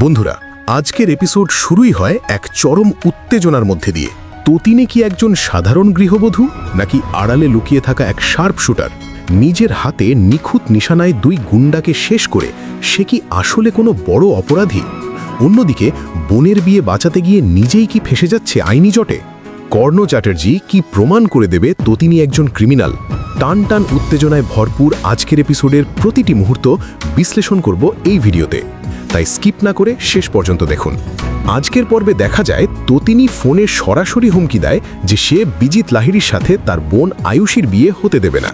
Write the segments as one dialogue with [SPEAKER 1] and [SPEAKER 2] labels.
[SPEAKER 1] বন্ধুরা, আজকের এপিসোড শুরুই হয় এক চরম উত্তেজনার মধ্যে দিয়ে। ততিনে কি একজন সাধারণ গৃহবধূ, নাকি আড়ালে লুকিয়ে থাকা এক শার্প শুটার? নিজের হাতে নিখুঁত নিশানায় দুই গুন্ডাকে শেষ করে সে কি আসলে কোনো বড় অপরাধী? অন্যদিকে, বোনের বিয়ে বাঁচাতে গিয়ে নিজেই কি ফেসে যাচ্ছে আইনি জটে? কর্ণ চ্যাটার্জি কি প্রমাণ করে দেবে ততিনি একজন ক্রিমিনাল? টান টান উত্তেজনায় ভরপুর আজকের এপিসোডের প্রতিটি মুহূর্ত বিশ্লেষণ করব এই ভিডিওতে। তাই স্কিপ না করে শেষ পর্যন্ত দেখুন। আজকের পর্বে দেখা যায়, ততিনি ফোনে সরাসরি হুমকি দেয় যে সে বিজিত লাহিড়ির সাথে তার বোন আয়ুষীর বিয়ে হতে দেবে না।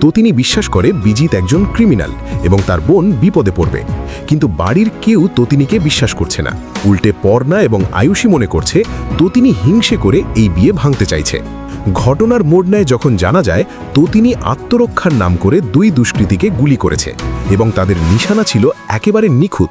[SPEAKER 1] ততিনি বিশ্বাস করে বিজিত একজন ক্রিমিনাল এবং তার বোন বিপদে পড়বে। কিন্তু বাড়ির কেউ ততিনিকে বিশ্বাস করছে না। উল্টে পর্ণা এবং আয়ুষী মনে করছে, ততিনি হিংসে করে এই বিয়ে ভাঙতে চাইছে। ঘটনার মোড় নেয় যখন জানা যায় ততিনি আত্মরক্ষার নাম করে দুই দুষ্কৃতীকে গুলি করেছে এবং তাদের নিশানা ছিল একেবারে নিখুঁত।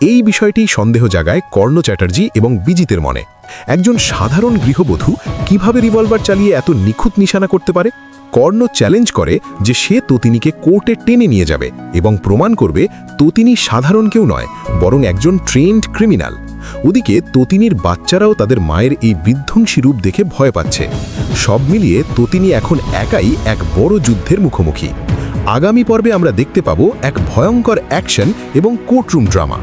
[SPEAKER 1] এই বিষয়টি সন্দেহ জাগায় কর্ণ চ্যাটার্জি এবং বিজিতের মনে। একজন সাধারণ গৃহবধূ কীভাবে রিভলভার চালিয়ে এত নিখুঁত নিশানা করতে পারে? কর্ণ চ্যালেঞ্জ করে যে সে ততিনীকে কোর্টে টেনে নিয়ে যাবে এবং প্রমাণ করবে তোতিনি সাধারণ কেউ নয়, বরং একজন ট্রেন্ড ক্রিমিনাল। ওদিকে ততিনীর বাচ্চারাও তাদের মায়ের এই বিধ্বংসী রূপ দেখে ভয় পাচ্ছে। সব মিলিয়ে ততিনী এখন একাই এক বড় যুদ্ধের মুখোমুখি। আগামী পর্বে আমরা দেখতে পাব এক ভয়ঙ্কর অ্যাকশন এবং কোর্টরুম ড্রামা।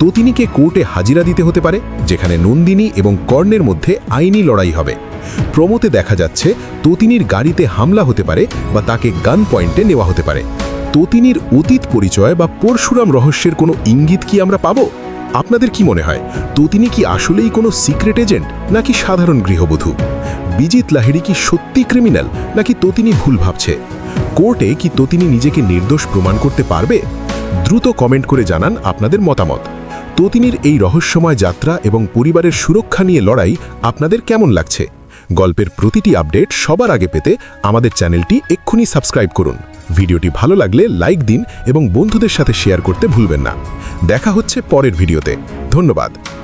[SPEAKER 1] ততিনীকে কোর্টে হাজিরা দিতে হতে পারে, যেখানে নন্দিনী এবং কর্ণের মধ্যে আইনি লড়াই হবে। প্রমোতে দেখা যাচ্ছে, ততিনীর গাড়িতে হামলা হতে পারে বা তাকে গান পয়েন্টে নেওয়া হতে পারে। ততিনীর অতীত পরিচয় বা পরশুরাম রহস্যের কোনো ইঙ্গিত কি আমরা পাবো? আপনাদের কি মনে হয়? ততিনী কি আসলেই কোনো সিক্রেট এজেন্ট নাকি সাধারণ গৃহবধূ? বিজিত লাহিড়ি কি সত্যি ক্রিমিনাল নাকি ততিনী ভুল ভাবছে? কোর্টে কি ততিনী নিজেকে নির্দোষ প্রমাণ করতে পারবে? দ্রুত কমেন্ট করে জানান আপনাদের মতামত। ততিনীর এই রহস্যময় যাত্রা এবং পরিবারের সুরক্ষা নিয়ে লড়াই আপনাদের কেমন লাগছে? গল্পের প্রতিটি আপডেট সবার আগে পেতে আমাদের চ্যানেলটি এক্ষুনি সাবস্ক্রাইব করুন। ভিডিওটি ভালো লাগলে লাইক দিন এবং বন্ধুদের সাথে শেয়ার করতে ভুলবেন না। দেখা হচ্ছে পরের ভিডিওতে। ধন্যবাদ।